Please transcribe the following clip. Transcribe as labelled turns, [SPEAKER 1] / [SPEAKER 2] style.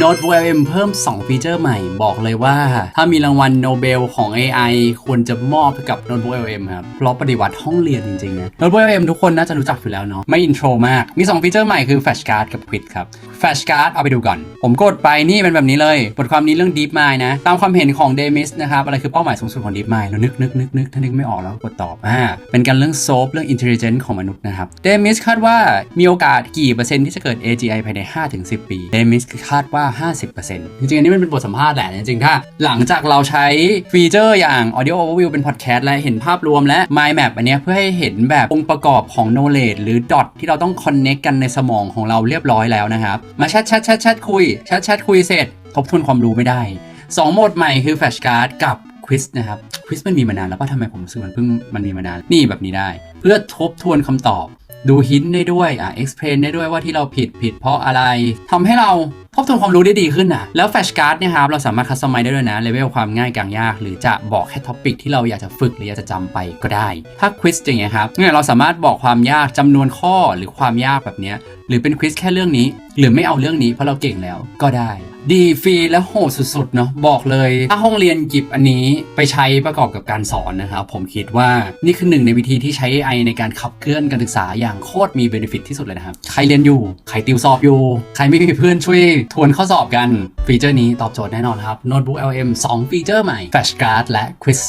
[SPEAKER 1] n o t e LM เพิ่ม 2 ฟีเจอร์ใหม่บอกเลยว่า ถ้ามีรางวัลโนเบลของ AI ควรจะมอบให้กับ n o t e LM ครับเพราะปฏิวัติห้องเรียนจริงๆนะ n o t e LM ทุกคนน่าจะรู้จักอยู่แล้วเนาะไม่อินโทรมาก มี 2 ฟีเจอร์ใหม่คือ Flash Card กับ Quiz ครับ Flash Card เอาไปดูก่อน ผมกดไปนี่เป็นแบบนี้เลย บทความนี้เรื่อง Deep Mind นะ ตามความเห็นของ Demis นะครับ อะไรคือเป้าหมายสูงสุดของ Deep Mind เรานึกนึกนึกนึกถ้านึกไม่ออกแล้วกดตอบอ่าเป็นการเรื่อง Soap เรื่อง Intelligence ของมนุษย์นะครับ Demis คาดว่ามีโอกาสกี่เปอร์เซ็นต์ที่จะเกิด AGI ภายใน 5-10 ปี Demis คาดว่า 50%จริงๆอันนี้มันเป็นบทสัมภาษณ์แหละจริงๆถ้า หลังจากเราใช้ฟีเจอร์อย่าง Audio Overview เป็น Podcast และเห็นภาพรวมและ Mind Map อันนี้เพื่อให้เห็นแบบองค์ประกอบของ knowledge หรือ dot ที่เราต้อง connect กันในสมองของเราเรียบร้อยแล้วนะครับมาแชทแชทแชทแชทคุยแชทแชทคุยเสร็จ ทบทวนความรู้ไม่ได้ 2 โหมดใหม่คือแฟลชการ์ดกับควิสนะครับควิสมันมีมานานแล้วว่าทำไมผมรู้สึกมันเพิ่งมันมีมานาน นี่แบบนี้ได้ เพื่อทบทวนคำตอบ ดูหินได้ด้วยอะ explain ได้ด้วยว่าที่เราผิดผิดเพราะอะไรทำให้เรา ทบทวนความรู้ได้ดีขึ้นอะแล้ว Flash Card เนี่ยครับเราสามารถคัสตอมไมได้ด้วยนะเลเวลความง่ายกลางยาก หรือจะบอกแค่ท็อปิกที่เราอยากจะฝึกหรืออยากจะจำไปก็ได้ ถ้าควิสอย่างเงี้ยครับเนี่ยเราสามารถบอกความยากจำนวนข้อหรือความยากแบบเนี้ยหรือเป็นควิสแค่เรื่องนี้ หรือไม่เอาเรื่องนี้เพราะเราเก่งแล้วก็ได้ ดีฟรีและโหดสุดๆเนาะบอกเลย ถ้าห้องเรียนหยิบอันนี้ไปใช้ประกอบกับการสอนนะครับผมคิดว่านี่คือหนึ่งในวิธีที่ใช้ AI ในการขับเคลื่อนการศึกษาอย่างโคตรมีเบนฟิตที่สุดเลยนะครับใครเรียนอยู่ใครติวสอบอยู่ ใครไม่มีเพื่อนช่วยทวนข้อสอบกันฟีเจอร์นี้ตอบโจทย์แน่นอนครับ Notebook LM 2 ฟีเจอร์ใหม่ Flash Card และ Quiz